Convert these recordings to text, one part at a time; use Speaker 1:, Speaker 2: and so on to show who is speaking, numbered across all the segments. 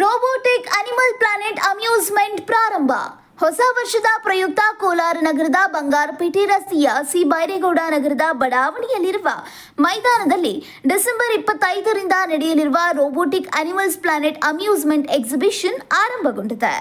Speaker 1: Robotic animal planet amusement ಪ್ರಾರಂಭ. ಹೊಸ ವರ್ಷದ ಪ್ರಯುಕ್ತ ಕೋಲಾರ ನಗರದ ಬಂಗಾರಪೇಟೆ ರಸ್ತೆಯ ಸಿ ಬೈರೇಗೌಡ ನಗರದ ಬಡಾವಣೆಯಲ್ಲಿರುವ ಮೈದಾನದಲ್ಲಿ ಡಿಸೆಂಬರ್ ಇಪ್ಪತ್ತೈದರಿಂದ ನಡೆಯಲಿರುವ robotic animals planet amusement exhibition ಆರಂಭಗೊಂಡಿದೆ.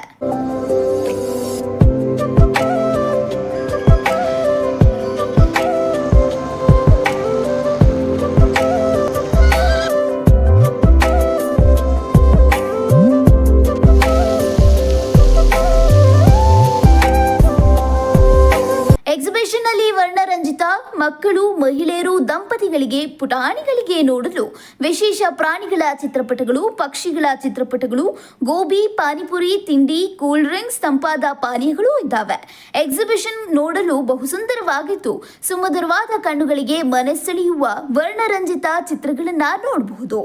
Speaker 1: ಮಕ್ಕಳು, ಮಹಿಳೆಯರು, ದಂಪತಿಗಳಿಗೆ, ಪುಟಾಣಿಗಳಿಗೆ ನೋಡಲು ವಿಶೇಷ ಪ್ರಾಣಿಗಳ ಚಿತ್ರಪಟಗಳು, ಪಕ್ಷಿಗಳ ಚಿತ್ರಪಟಗಳು, ಗೋಬಿ, ಪಾನಿಪುರಿ, ತಿಂಡಿ, ಕೂಲ್ ಡ್ರಿಂಕ್ಸ್, ತಂಪಾದ ಪಾನೀಯಗಳು ಇದ್ದಾವೆ. ಎಕ್ಸಿಬಿಷನ್ ನೋಡಲು ಬಹು ಸುಂದರವಾಗಿದ್ದು ಸುಮಧುರವಾದ ಕಣ್ಣುಗಳಿಗೆ ಮನಸ್ಸೆಳೆಯುವ ವರ್ಣರಂಜಿತ ಚಿತ್ರಗಳನ್ನ ನೋಡಬಹುದು.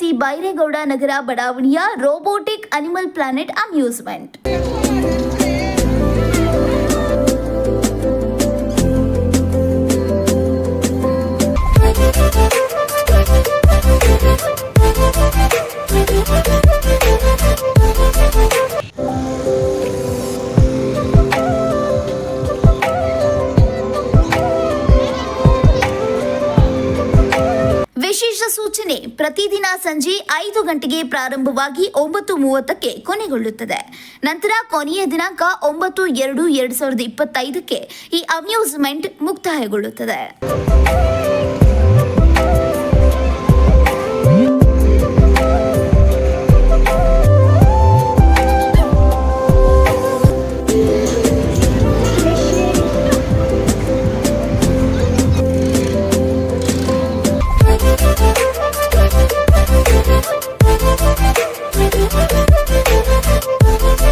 Speaker 1: ಸಿ ಬೈರೇಗೌಡ ನಗರ ಬಡಾವಣೆಯ ರೋಬೋಟಿಕ್ ಅನಿಮಲ್ ಪ್ಲಾನೆಟ್ ಅಮ್ಯೂಸ್ಮೆಂಟ್ ವಿಶೇಷ ಸೂಚನೆ. ಪ್ರತಿದಿನ ಸಂಜೆ ಐದು ಗಂಟೆಗೆ ಪ್ರಾರಂಭವಾಗಿ ಒಂಬತ್ತು ಮೂವತ್ತಕ್ಕೆ ಕೊನೆಗೊಳ್ಳುತ್ತದೆ. ನಂತರ ಕೊನೆಯ ದಿನಾಂಕ ಒಂಬತ್ತು ಎರಡು ಎರಡು ಸಾವಿರದ ಇಪ್ಪತ್ತೈದಕ್ಕೆ ಈ ಅಮ್ಯೂಸ್ಮೆಂಟ್ ಮುಕ್ತಾಯಗೊಳ್ಳುತ್ತದೆ.